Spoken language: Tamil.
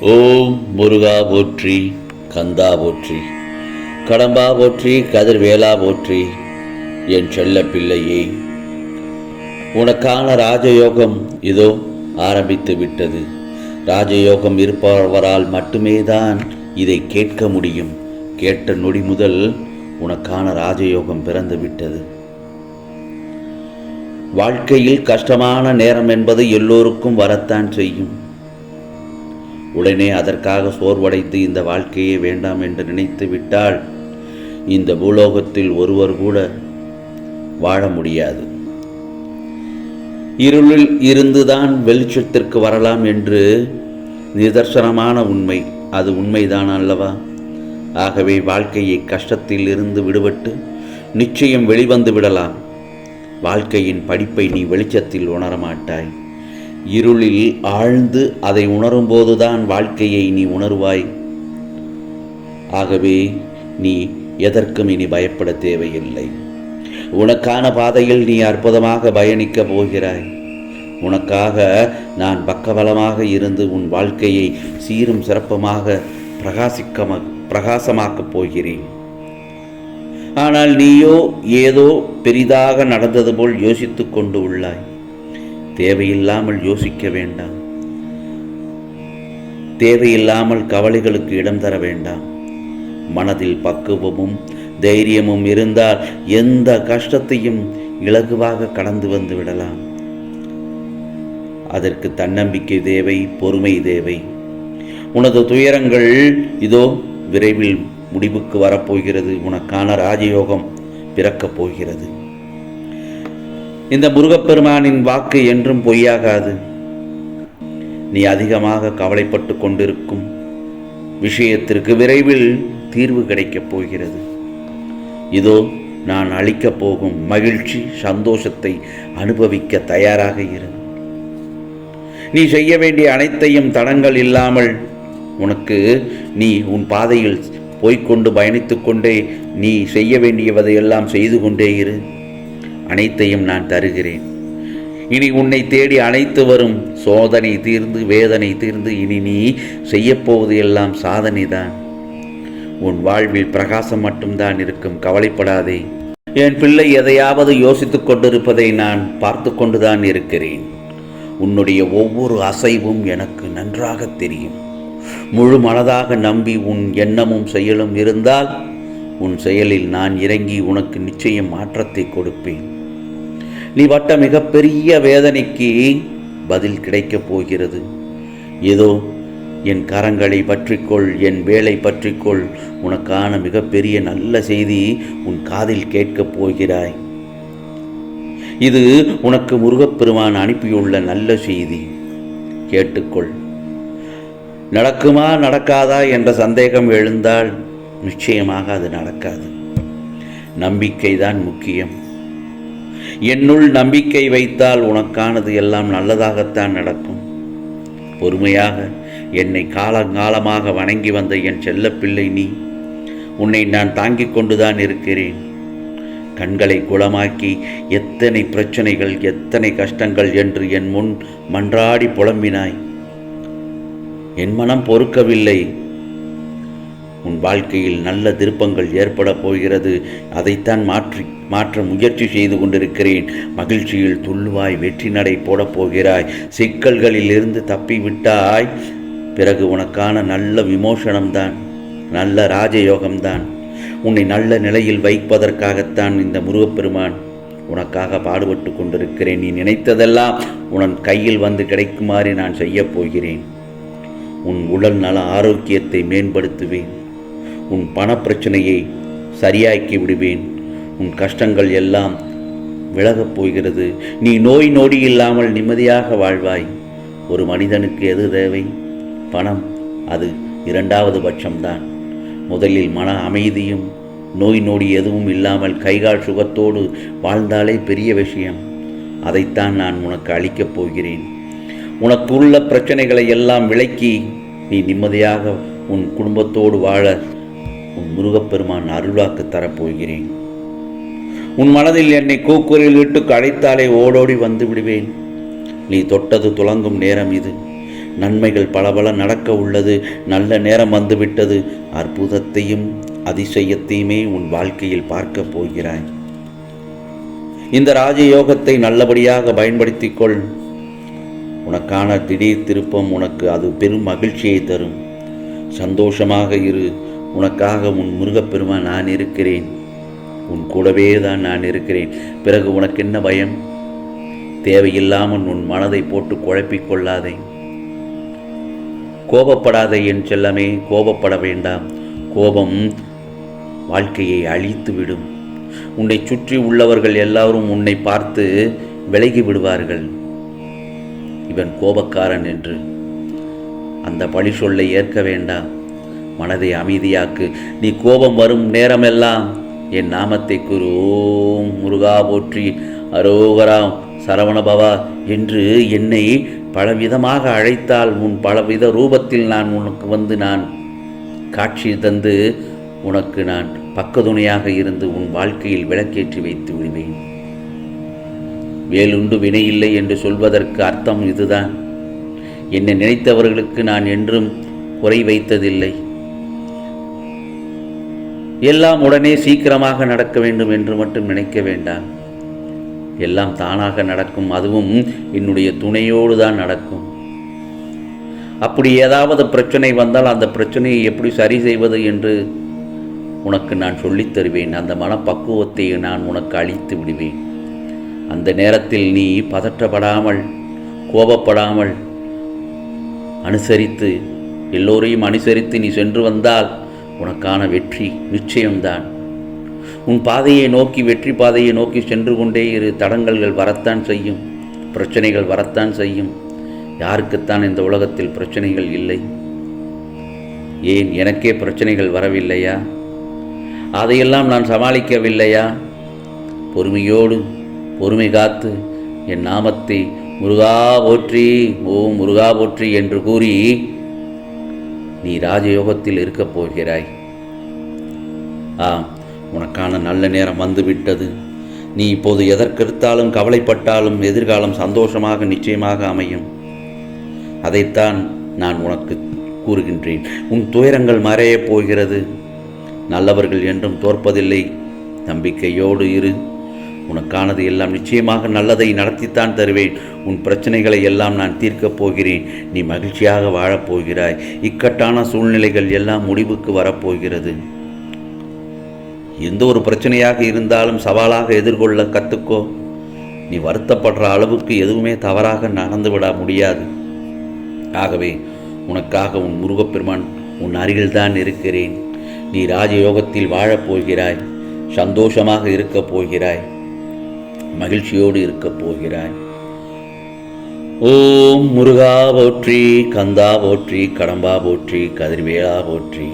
ஓம் முருகா போற்றி கந்தா போற்றி கடம்பா போற்றி கதிர்வேலா போற்றி என் செல்ல பிள்ளையே. உனக்கான ராஜயோகம் இதோ ஆரம்பித்து விட்டது. ராஜயோகம் இருப்பவரால் மட்டுமே தான் இதை கேட்க முடியும். கேட்ட நொடி முதல் உனக்கான ராஜயோகம் பிறந்து விட்டது. வாழ்க்கையில் கஷ்டமான நேரம் என்பது எல்லோருக்கும் வரத்தான் செய்யும். உடனே அதற்காக சோர்வடைந்து இந்த வாழ்க்கையே வேண்டாம் என்று நினைத்து விட்டால் இந்த பூலோகத்தில் ஒருவர் கூட வாழ முடியாது. இருளில் இருந்துதான் வெளிச்சத்திற்கு வரலாம் என்று நிதர்சனமான உண்மை. அது உண்மைதான் அல்லவா? ஆகவே வாழ்க்கையை கஷ்டத்தில் இருந்து விடுபட்டு நிச்சயம் வெளிவந்து விடலாம். வாழ்க்கையின் படிப்பை நீ வெளிச்சத்தில் உணரமாட்டாய். இருளில் ஆழ்ந்து அதை உணரும்போதுதான் வாழ்க்கையை நீ உணர்வாய். ஆகவே நீ எதற்கும் இனி பயப்பட தேவையில்லை. உனக்கான பாதையில் நீ அற்புதமாக பயணிக்கப் போகிறாய். உனக்காக நான் பக்கபலமாக இருந்து உன் வாழ்க்கையை சீரும் சிறப்புமாக பிரகாசிக்க பிரகாசமாக்கப் போகிறேன். ஆனால் நீயோ ஏதோ பெரிதாக நடந்தது போல் யோசித்து கொண்டு உள்ளாய். தேவையில்லாமல் யோசிக்க வேண்டாம். தேவையில்லாமல் கவலைகளுக்கு இடம் தர வேண்டாம். மனதில் பக்குவமும் தைரியமும் இருந்தால் எந்த கஷ்டத்தையும் இலகுவாக கடந்து வந்து விடலாம். அதற்கு தன்னம்பிக்கை தேவை பொறுமை தேவை. உனது துயரங்கள் இதோ விரைவில் முடிவுக்கு வரப்போகிறது. உனக்கான ராஜயோகம் பிறக்கப் போகிறது. இந்த முருகப்பெருமானின் வாக்கு என்றும் பொய்யாகாது. நீ அதிகமாக கவலைப்பட்டு கொண்டிருக்கும் விஷயத்திற்கு விரைவில் தீர்வு கிடைக்கப் போகிறது. இதோ நான் அளிக்கப் போகும் மகிழ்ச்சி சந்தோஷத்தை அனுபவிக்க தயாராக இரு. நீ செய்ய வேண்டிய அனைத்தையும் தடங்கள் இல்லாமல் உனக்கு நீ உன் பாதையில் போய்க்கொண்டு பயணித்துக்கொண்டே நீ செய்ய வேண்டியவதையெல்லாம் செய்து கொண்டே இரு. அனைத்தையும் நான் தருகிறேன். இனி உன்னை தேடி அனைத்து வரும் சோதனை தீர்ந்து வேதனை தீர்ந்து இனி நீ செய்யப்போவது எல்லாம் சாதனை தான் உன் வாழ்வில் பிரகாசம் மட்டும்தான் இருக்கும் கவலைப்படாதே. என் பிள்ளை எதையாவது யோசித்துக் கொண்டிருப்பதை நான் பார்த்து கொண்டுதான் இருக்கிறேன். உன்னுடைய ஒவ்வொரு அசைவும் எனக்கு நன்றாக தெரியும். முழு மனதாக நம்பி உன் எண்ணமும் செயலும் இருந்தால் உன் செயலில் நான் இறங்கி உனக்கு நிச்சயம் மாற்றத்தை கொடுப்பேன். நீ வட்ட மிகப்பெரிய வேதனைக்கு பதில் கிடைக்கப் போகிறது. ஏதோ என் கரங்களை பற்றிக்கொள் என் வேலை பற்றிக்கொள். உனக்கான மிகப்பெரிய நல்ல செய்தி உன் காதில் கேட்கப் போகிறாய். இது உனக்கு முருகப்பெருமான் அனுப்பியுள்ள நல்ல செய்தி. கேட்டுக்கொள். நடக்குமா நடக்காதா என்ற சந்தேகம் எழுந்தால் நிச்சயமாக அது நடக்காது. நம்பிக்கை தான் முக்கியம். என்னுள் நம்பிக்கை வைத்தால் உனக்கானது எல்லாம் நல்லதாகத்தான் நடக்கும். பொறுமையாக என்னை காலங்காலமாக வணங்கி வந்த என் செல்லப்பிள்ளை நீ உன்னை நான் தாங்கிக் கொண்டுதான் இருக்கிறேன். கண்களை குளமாக்கி எத்தனை பிரச்சனைகள் எத்தனை கஷ்டங்கள் என்று என் முன் மன்றாடி புலம்பினாய். என் மனம் பொறுக்கவில்லை. உன் வாழ்க்கையில் நல்ல திருப்பங்கள் ஏற்பட போகிறது. அதைத்தான் மாற்றி மாற்ற முயற்சி செய்து கொண்டிருக்கிறேன். மகிழ்ச்சியில் துள்ளுவாய் வெற்றி நடை போடப் போகிறாய். சிக்கல்களில் இருந்து பிறகு உனக்கான நல்ல விமோசனம்தான் நல்ல ராஜயோகம்தான். உன்னை நல்ல நிலையில் வைப்பதற்காகத்தான் இந்த முருகப்பெருமான் உனக்காக பாடுபட்டு கொண்டிருக்கிறேன். நீ நினைத்ததெல்லாம் உன் கையில் வந்து கிடைக்குமாறு நான் செய்யப் போகிறேன். உன் உடல் நல ஆரோக்கியத்தை மேம்படுத்துவேன். உன் பணப்பிரச்சனையை சரியாக்கி விடுவேன். உன் கஷ்டங்கள் எல்லாம் விலகப் போகிறது. நீ நோய் நொடி இல்லாமல் நிம்மதியாக வாழ்வாய். ஒரு மனிதனுக்கு எது தேவை? பணம். அது இரண்டாவது பட்சம்தான். முதலில் மன அமைதியும் நோய் நொடி எதுவும் இல்லாமல் கைகால் சுகத்தோடு வாழ்ந்தாலே பெரிய விஷயம். அதைத்தான் நான் உனக்கு அளிக்கப் போகிறேன். உனக்கு உள்ள பிரச்சனைகளை எல்லாம் விளக்கி நீ நிம்மதியாக உன் குடும்பத்தோடு வாழ உன் முருகப்பெருமான் அருளாக்கு தரப்போகிறேன். உன் மனதில் என்னை கூக்குரில் இட்டு அழைத்தாலே ஓடோடி வந்து விடுவேன். நீ தொட்டது துலங்கும் நேரம் இது. நன்மைகள் பலபல நடக்க உள்ளது. நல்ல நேரம் வந்துவிட்டது அற்புதத்தையும் அதிசயத்தையுமே உன் வாழ்க்கையில் பார்க்கப் போகிறாய். இந்த ராஜயோகத்தை நல்லபடியாக பயன்படுத்திக்கொள் உனக்கான திடீர் திருப்பம் உனக்கு அது பெரும் மகிழ்ச்சியை தரும். சந்தோஷமாக இரு. உனக்காக உன் முருகப்பெருமான் நான் இருக்கிறேன். உன் கூடவே தான் நான் இருக்கிறேன். பிறகு உனக்கு என்ன பயம்? தேவையில்லாமல் உன் மனதை போட்டு குழப்பிக் கொள்ளாதே. கோபப்படாதே என் செல்லமே கோபப்பட வேண்டாம். கோபம் வாழ்க்கையை அழித்துவிடும் உன்னை சுற்றி உள்ளவர்கள் எல்லாரும் உன்னை பார்த்து விலகி விடுவார்கள். இவன் கோபக்காரன் என்று. அந்த பழி சொல்லை ஏற்க வேண்டாம். மனதை அமைதியாக்கு. நீ கோபம் வரும் நேரமெல்லாம் என் நாமத்தை கூறு. ஓம் முருகா போற்றி. அரோகராம் சரவணபவா என்று என்னை பலவிதமாக அழைத்தால் உன் பலவித ரூபத்தில் நான் உனக்கு வந்து நான் காட்சி தந்து உனக்கு நான் பக்கதுணையாக இருந்து உன் வாழ்க்கையில் விளக்கேற்றி வைத்து விடுவேன். வேலுண்டு வினையில்லை என்று சொல்வதற்கு அர்த்தம் இதுதான். என்னை நினைத்தவர்களுக்கு நான் என்றும் குறை வைத்ததில்லை. எல்லாம் உடனே சீக்கிரமாக நடக்க வேண்டும் என்று மட்டும் நினைக்க வேண்டாம். எல்லாம் தானாக நடக்கும் அதுவும் என்னுடைய துணையோடு தான் நடக்கும். அப்படி ஏதாவது பிரச்சனை வந்தால் அந்த பிரச்சனையை எப்படி சரி செய்வது என்று உனக்கு நான் சொல்லித் தருவேன். அந்த மனப்பக்குவத்தை நான் உனக்கு அளித்து விடுவேன். அந்த நேரத்தில் நீ பதற்றப்படாமல் கோபப்படாமல் அனுசரித்து எல்லோரையும் அனுசரித்து நீ சென்று வந்தால் உனக்கான வெற்றி நிச்சயம்தான். உன் பாதையை நோக்கி வெற்றி பாதையை நோக்கி சென்று கொண்டே இரு. தடங்கல்கள் வரத்தான் செய்யும். பிரச்சனைகள் வரத்தான் செய்யும். யாருக்குத்தான் இந்த உலகத்தில் பிரச்சனைகள் இல்லை? ஏன் எனக்கே பிரச்சனைகள் வரவில்லையா? அதையெல்லாம் நான் சமாளிக்கவில்லையா? பொறுமையோடு பொறுமை காத்து என் நாமத்தை முருகா போற்றி ஓம் முருகா போற்றி என்று கூறி நீ ராஜயோகத்தில் இருக்கப் போகிறாய். ஆம் உனக்கான நல்ல நேரம் வந்துவிட்டது. நீ இப்போது எதற்கெடுத்தாலும் கவலைப்பட்டாலும் எதிர்காலம் சந்தோஷமாக நிச்சயமாக அமையும். அதைத்தான் நான் உனக்கு கூறுகின்றேன். உன் துயரங்கள் மறையப் போகிறது. நல்லவர்கள் என்றும் தோற்பதில்லை. நம்பிக்கையோடு இரு. உனக்கானது எல்லாம் நிச்சயமாக நல்லதை நடத்தித்தான் தருவேன். உன் பிரச்சனைகளை எல்லாம் நான் தீர்க்கப் போகிறேன். நீ மகிழ்ச்சியாக வாழப் போகிறாய் இக்கட்டான சூழ்நிலைகள் எல்லாம் முடிவுக்கு வரப்போகிறது. எந்த ஒரு பிரச்சனையாக இருந்தாலும் சவாலாக எதிர்கொள்ள கற்றுக்கோ நீ வருத்தப்படுற அளவுக்கு எதுவுமே தவறாக நடந்துவிட முடியாது. ஆகவே உனக்காக உன் முருகப்பெருமான் உன் அருகில்தான் இருக்கிறேன். நீ ராஜயோகத்தில் வாழப் போகிறாய். சந்தோஷமாக இருக்கப் போகிறாய். மகிழ்ச்சியோடு இருக்கப் போகிறாய். ஓம் முருகா போற்றி கந்தா போற்றி கடம்பா போற்றி கதிர்வேலா போற்றி.